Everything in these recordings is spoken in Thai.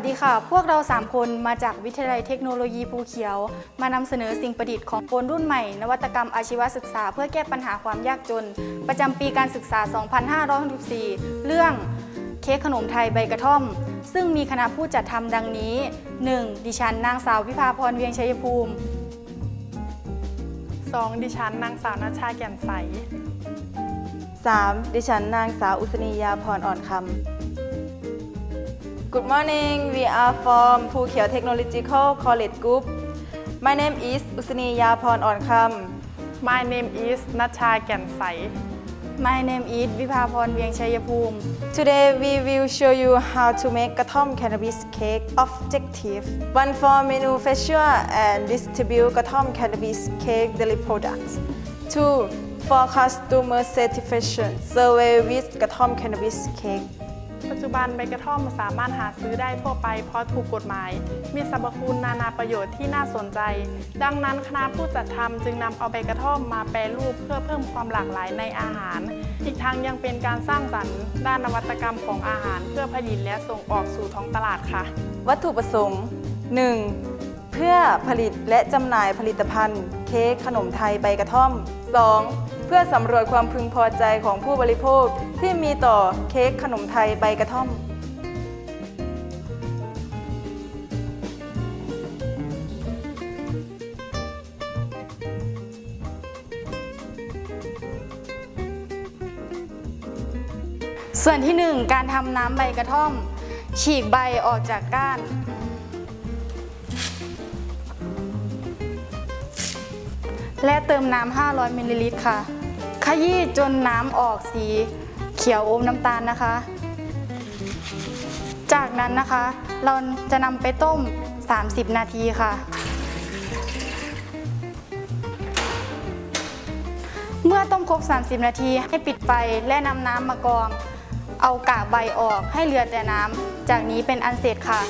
วัสดีค่ะ พวกเรา 3 คนมาจากวิทยาลัยเทคโนโลยีภูเขียว มานำเสนอสิ่งประดิษฐ์ของคนรุ่นใหม่ นวัตกรรมอาชีวศึกษา เพื่อแก้ปัญหาความยากจน ประจำปีการศึกษา 2564 เรื่องเค้กขนมไทยใบกระท่อม ซึ่งมีคณะผู้จัดทำดังนี้ 1. ดิฉันนางสาววิภาพรเวียงชัยภูมิ 2. ดิฉันนางสาวนัชชาแก่นใส 3. ดิฉันนางสาวอุศนียาพรอ่อนคำ Good morning we are from ภูเขียว Technological College Group My name is อุศนียาพรอ่อนค My name is นัชชาแก่นใส My name is วิภาพรเวียงชัยภูมิำ Today we will show you how to make กระท่อม cannabis cake objective one for manufacture and distribute กระท่อม cannabis cake daily products two for customer satisfaction survey with กระท่อม cannabis cake ปัจจุบันใบกระท่อมสามารถหาซื้อได้ทั่วไปเพราะถูกกฎหมาย มีสรรพคุณนานาประโยชน์ที่น่าสนใจ ดังนั้นคณะผู้จัดทำจึงนำเอาใบกระท่อมมาแปรรูปเพื่อเพิ่มความหลากหลายในอาหาร อีกทั้งยังเป็นการสร้างสรรค์ ด้านนวัตกรรมของอาหาร เพื่อผลิตและส่งออกสู่ท้องตลาดค่ะ วัตถุประสงค์ 1. เพื่อผลิตและจำหน่ายผลิตภัณฑ์ เค้กขนมไทยใบกระท่อม 2. เพื่อสำรวจความพึงพอใจของผู้บริโภค ที่มีต่อเค้กขนมไทยใบกระท่อม ส่วนที่ 1 การทำน้ำใบกระท่อม ฉีกใบออกจากก้านและเติมน้ำ 500 มิลลิลิตรค่ะ ขยี้จนน้ำออกสี เขียวอมน้ำตาลนะคะ จากนั้นนะคะ เราจะนำไปต้ม 30 นาทีค่ะ เมื่อต้มครบ 30 นาทีให้ปิดไฟและนำน้ำมากรอง เอากากใบออกให้เหลือแต่น้ำ จากนี้เป็นอันเสร็จค่ะ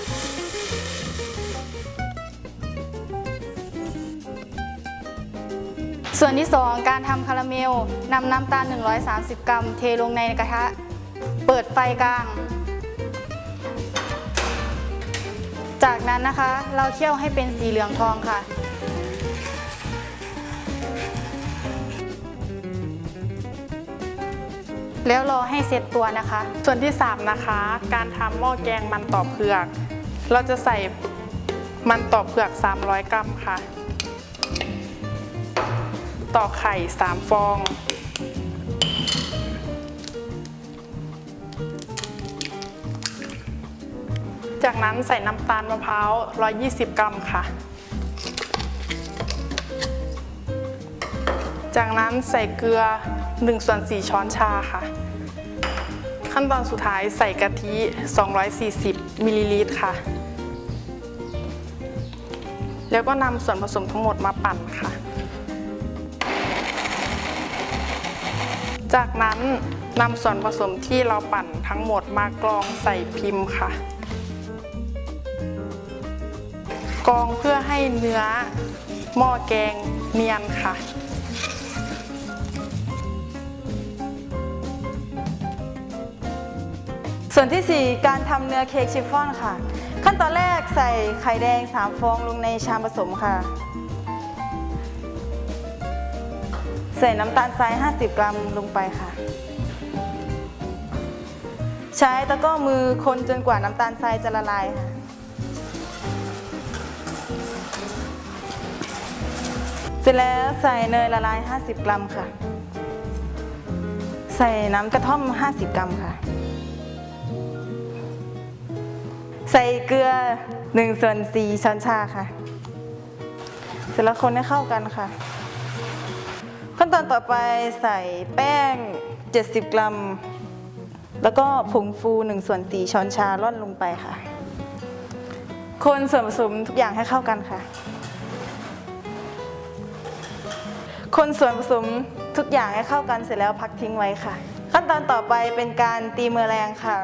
ส่วนที่ 2 การทำคาราเมลนำน้ำตาล 130 กรัม เทลงในกระทะ เปิดไฟกลาง จากนั้นนะคะเราเคี่ยวให้เป็นสีเหลืองทองค่ะ แล้วรอให้เสร็จตัวนะคะ ส่วนที่ 3 นะคะ การทำหม้อแกงมันต่อเผือก เราจะใส่มันต่อเผือก 300 กรัมค่ะ ต่อไข่ 3 ฟอง จากนั้นใส่น้ำตาลมะพร้าว 120 กรัมค่ะ จากนั้นใส่เกลือ1ส่วน4ช้อนชาค่ะ ขั้นตอนสุดท้ายใส่กะทิ 240 มิลลิลิตรค่ะแล้วก็นำส่วนผสมทั้งหมดมาปั่นค่ะ จากนั้นนำส่วนผสมที่เราปั่นทั้งหมดมากรองใส่พิมพ์ค่ะ กรองเพื่อให้เนื้อหม้อแกงเนียนค่ะ ส่วนที่ 4 การทำเนื้อเค้กชิฟฟ่อนค่ะ ขั้นตอนแรกใส่ไข่แดง 3 ฟองลงในชามผสมค่ะ ใส่น้ำตาลทราย 50 กรัมลงไปค่ะ ใช้ตะก้อมือคนจนกว่าน้ำตาลทรายจะละลายค่ะเสร็จแล้วใส่เนยละลาย 50 กรัมค่ะ ใส่น้ำกระท่อม 50 กรัมค่ะ ใส่เกลือ1ส่วน4ช้อนชาค่ะ เสร็จแล้วคนให้เข้ากันค่ะ นตอนต่อไปใส่แป้ง 70 กรัม แล้วก็ผงฟู1ส่วน4ช้อนชาร่อนลงไปค่ะ คนส่วนผสมทุกอย่างให้เข้ากันค่ะ คนส่วนผสมทุกอย่างให้เข้ากันเสร็จแล้วพักทิ้งไว้ค่ะ ขั้นตอนต่อไปเป็นการตีเมือแรงค่ะ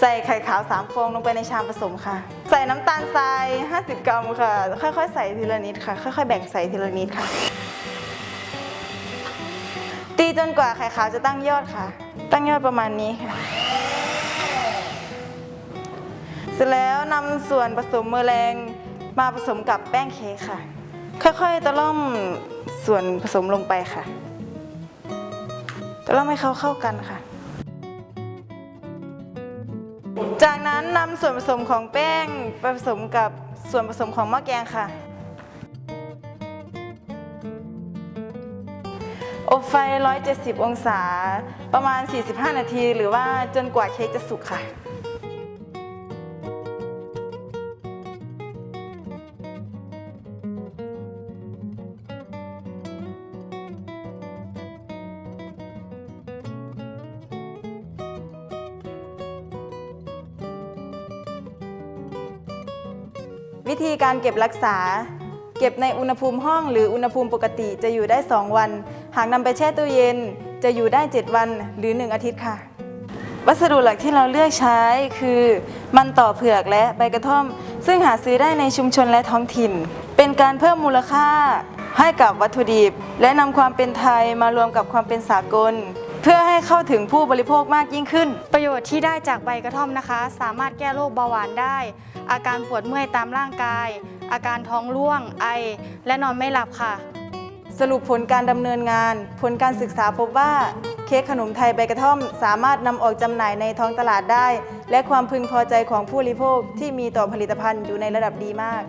ใส่ไข่ขาว3ฟองลงไปในชามผสมค่ะ ใส่น้ำตาลทราย 50 กรัมค่ะ ค่อยๆ ใส่ทีละนิดค่ะ ค่อยๆ แบ่งใส่ทีละนิดค่ะ จนกว่าไข่ขาวจะตั้งยอดค่ะ ตั้งยอดประมาณนี้ค่ะ เสร็จแล้วนำส่วนผสมเมอแรงมาผสมกับแป้งเค้กค่ะ ค่อยๆตะล่อมส่วนผสมลงไปค่ะตะล่อมให้เขาเข้ากันค่ะ จากนั้นนำส่วนผสมของแป้งผสมกับส่วนผสมของหม้อแกงค่ะ อบไฟ 170 องศา ประมาณ 45 นาที หรือว่าจนกว่าเค้กจะสุกค่ะ วิธีการเก็บรักษา เก็บในอุณหภูมิห้องหรืออุณหภูมิปกติจะอยู่ได้ 2 วันากนำไปแช่ตู้เย็นจะอยู่ได้ 7 วันหรือ 1 อาทิตย์ค่ะ วัสดุหลักที่เราเลือกใช้คือ มันต่อเผือกและใบกระท่อม ซึ่งหาซื้อได้ในชุมชนและท้องถิ่น เป็นการเพิ่มมูลค่าให้กับวัตถุดิบ และนำความเป็นไทยมารวมกับความเป็นสากล เพื่อให้เข้าถึงผู้บริโภคมากยิ่งขึ้น ประโยชน์ที่ได้จากใบกระท่อมนะคะ สามารถแก้โรคเบาหวานได้ อาการปวดเมื่อยตามร่างกาย อาการท้องร่วงไอ และนอนไม่หลับค่ะ สรุปผลการดำเนินงาน ผลการศึกษาพบว่า เค้กขนมไทยใบกระท่อม สามารถนำออกจำหน่ายในท้องตลาดได้ และความพึงพอใจของผู้บริโภคที่มีต่อผลิตภัณฑ์อยู่ในระดับดีมาก